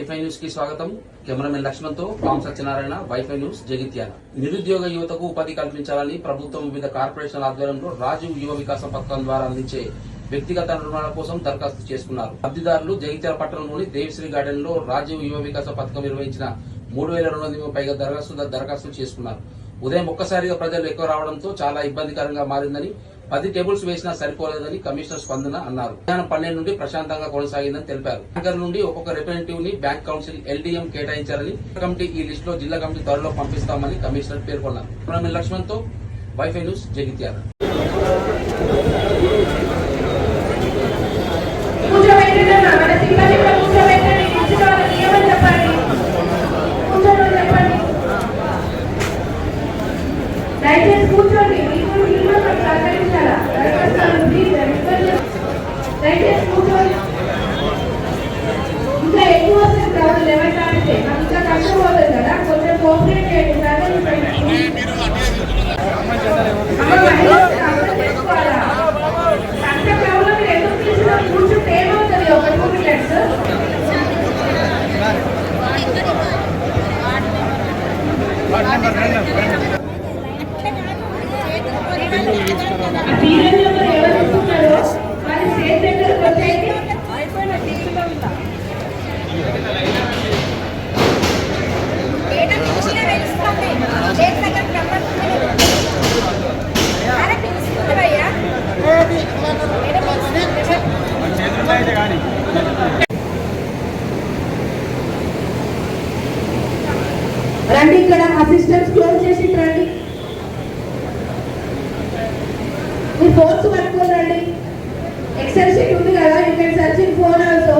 Wifi న్యూస్కి స్వాగతం. Cameraman లక్ష్మణ్తో పాం సత్యనారాయణ వైఫై న్యూస్ జగిత్యాల. నిరుద్యోగ యువతకు ఉపాధి కల్పించాలని ప్రభుత్వం వివిధ కార్పొరేషన్ల ఆధ్వర్యంలో రాజీవ్ యువ వికాస పథకం ద్వారా అందించే వ్యక్తిగత రుణాల కోసం దరఖాస్తు చేసుకున్నారు. లబ్ధిదారులు జగిత్యాల పట్టణంలోని దేవిశ్రీ గార్డెన్లో రాజీవ్ యువ వికాస పథకం నిర్వహించిన మూడు వేల రెండు వందల పైగా దరఖాస్తు దరఖాస్తులు చేసుకున్నారు. ఉదయం ఒక్కసారిగా ప్రజలు ఎక్కువ రావడంతో చాలా ఇబ్బందికరంగా మారిందని పది టేబుల్స్ వేసినా సరిపోలేదని కమిషనర్ స్పందన అన్నారు. మధ్యాహ్నం పన్నెండు నుండి ప్రశాంతంగా కొనసాగిందని తెలిపారు. బ్యాంకర్ నుండి ఒక్కొక్క రిప్రజెంటేటివ్ని బ్యాంక్ కౌన్సిల్ ఎల్డీఎం కేటాయించారని కమిటీ ఈ లిస్ట్లో జిల్లా కమిటీ త్వరలో పంపిస్తామని కమిషనర్ పేర్కొన్నారు. లక్ష్మణ్తో వైఫై న్యూస్ జగిత్యాల. ఫోన్స్ పట్టుకొని రండి ఎక్సెల్ షీట్ ఉంది కదా you can search in phone also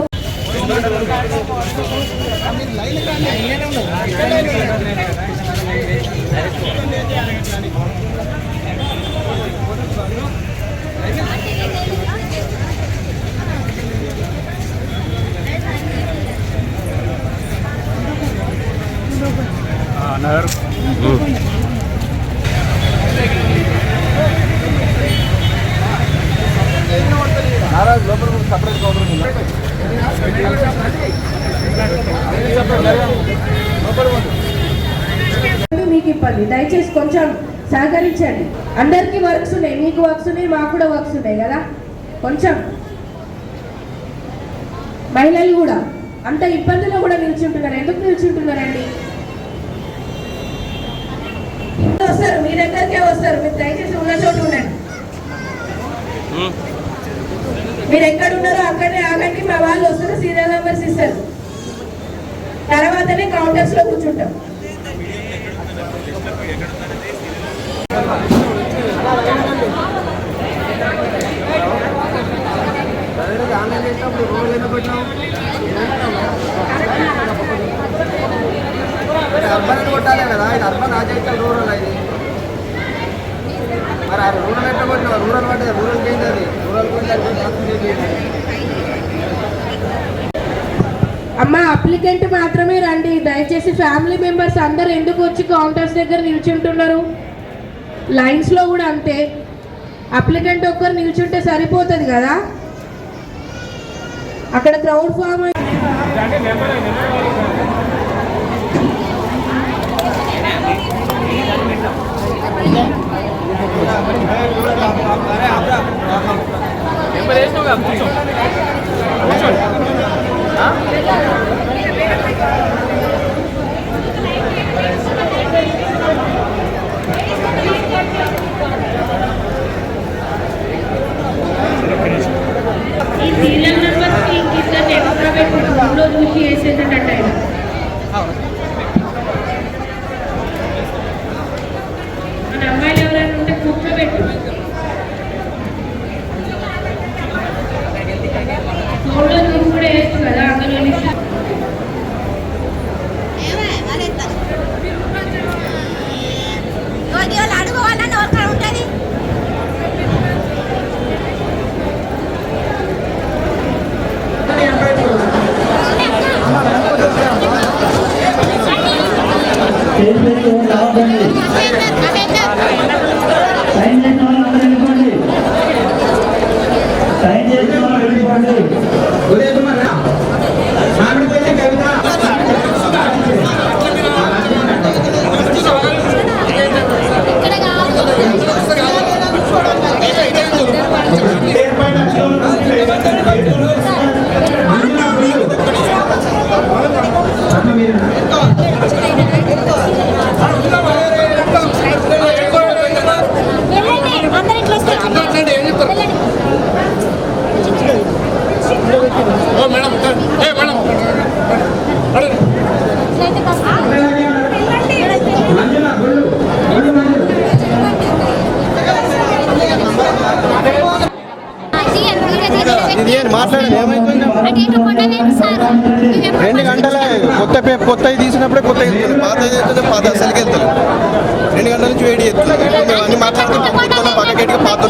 మీకు ఇబ్బంది దయచేసి కొంచెం సహకరించండి. అందరికీ వర్క్స్ ఉన్నాయి. మీకు వర్క్స్ ఉన్నాయి మాకు కూడా వర్క్స్ ఉన్నాయి కదా? కొంచెం. మహిళలు కూడా. అంత ఇబ్బందిలో కూడా నిల్చుంటున్నారు. ఎందుకు నిల్చుంటున్నారండి? వస్తారు. మీ దగ్గరికే వస్తారు. మీరు దయచేసి ఉన్న చోటు ఉండండి. మీరు ఎక్కడ ఉన్నారో అక్కడే ఆగండి. మా వాళ్ళు వస్తారు. సీరియల్ నెంబర్స్ ఇస్తారు. తర్వాతనే కౌంటర్స్లో కూర్చుంటాం. అర్బన్ కొట్టాలి కదా ఇది అర్బన్ ఆచరించాలి రూరల్ ఇది మరి ఆ రూరల్ ఎట్లా కొట్టినా రూరల్ పడ్డది రూరల్ ఏంది అది రూరల్ కొట్టి అమ్మ అప్లికెంట్ మాత్రమే రండి. దయచేసి ఫ్యామిలీ మెంబర్స్ అందరు ఎందుకు వచ్చి కౌంటర్స్ దగ్గర నిల్చుంటున్నారు? లైన్స్లో కూడా అంతే. అప్లికెంట్ ఒక్కరు నిల్చుంటే సరిపోతుంది కదా? అక్కడ క్రౌడ్ ఫామ్ ఈ సీరియల్ నెంబర్స్ ఇంక ఇద్దరు ఎక్స్ట్రా పెట్టుకుంటాం ఊళ్ళో చూసి వేసేసేటట్టు సైన్ చేసిన వాళ్ళు వెళ్ళిపోండి. రెండు గంటల కొత్త కొత్తవి తీసినప్పుడే కొత్త పాత చేస్తుంది పాత అసలుకి వెళ్తారు రెండు గంటల నుంచి వేడి చేస్తుంది. అన్ని మాట్లాడితే కొత్త పక్కకెట్టుగా పాత